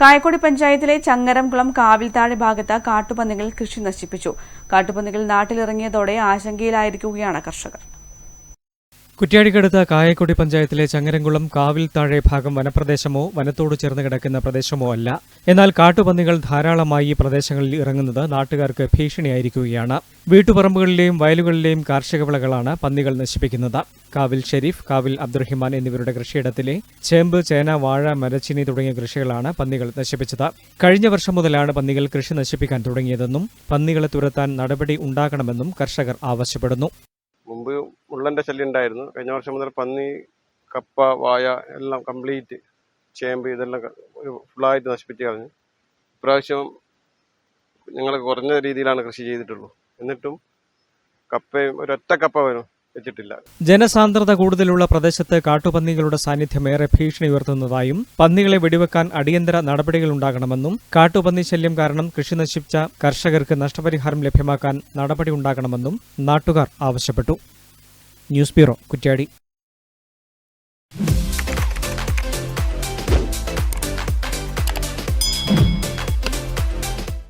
കായക്കൊടി പഞ്ചായത്തിലെ ചങ്ങരംകുളം കാവിൽത്താഴെ ഭാഗത്ത് കാട്ടുപന്നികൾ കൃഷി നശിപ്പിച്ചു. കാട്ടുപന്നികൾ നാട്ടിലിറങ്ങിയതോടെ ആശങ്കയിലായിരിക്കുകയാണ് കർഷകർ. കുറ്റ്യാടിക്കടുത്ത കായക്കൊടി പഞ്ചായത്തിലെ ചങ്ങരംകുളം കാവിൽ താഴെ ഭാഗം വനപ്രദേശമോ വനത്തോട് ചേർന്ന് കിടക്കുന്ന പ്രദേശമോ അല്ല. എന്നാൽ കാട്ടുപന്നികൾ ധാരാളമായി ഈ പ്രദേശങ്ങളിൽ ഇറങ്ങുന്നത് നാട്ടുകാർക്ക് ഭീഷണിയായിരിക്കുകയാണ്. വീട്ടുപറമ്പുകളിലെയും വയലുകളിലെയും കാർഷിക വിളകളാണ് പന്നികൾ നശിപ്പിക്കുന്നത്. കാവിൽ ഷെരീഫ് കാവിൽ അബ്ദുറഹിമാൻ എന്നിവരുടെ കൃഷിയിടത്തിലെ ചേമ്പ് ചേന വാഴ മരച്ചിനി തുടങ്ങിയ കൃഷികളാണ് പന്നികൾ നശിപ്പിച്ചത്. കഴിഞ്ഞ വർഷം മുതലാണ് പന്നികൾ കൃഷി നശിപ്പിക്കാൻ തുടങ്ങിയതെന്നും പന്നികളെ തുരത്താൻ നടപടി ഉണ്ടാകണമെന്നും കർഷകർ ആവശ്യപ്പെടുന്നു. മുമ്പ് മുള്ളന്റെ ശല്യം ഉണ്ടായിരുന്നു. കഴിഞ്ഞ വർഷം മുതൽ പന്നി കപ്പ വായ എല്ലാം കംപ്ലീറ്റ് ചേമ്പ് ഇതെല്ലാം ഒരു ഫുള്ളായിട്ട് നശിപ്പിച്ച് കളഞ്ഞു. ഇപ്രാവശ്യം ഞങ്ങൾ കുറഞ്ഞ രീതിയിലാണ് കൃഷി ചെയ്തിട്ടുള്ളൂ. എന്നിട്ടും കപ്പയും ഒരൊറ്റ കപ്പ വരും. വെച്ചിട്ടില്ല. ജനസാന്ദ്രത കൂടുതലുള്ള പ്രദേശത്ത് കാട്ടുപന്നികളുടെ സാന്നിധ്യം ഏറെ ഭീഷണി ഉയർത്തുന്നതായും പന്നികളെ വെടിവെക്കാൻ അടിയന്തര നടപടികൾ ഉണ്ടാകണമെന്നും കാട്ടുപന്നി ശല്യം കാരണം കൃഷി നശിപ്പിച്ച കർഷകർക്ക് നഷ്ടപരിഹാരം ലഭ്യമാക്കാൻ നടപടി ഉണ്ടാകണമെന്നും നാട്ടുകാർ ആവശ്യപ്പെട്ടു. News bureau Kuttiadi.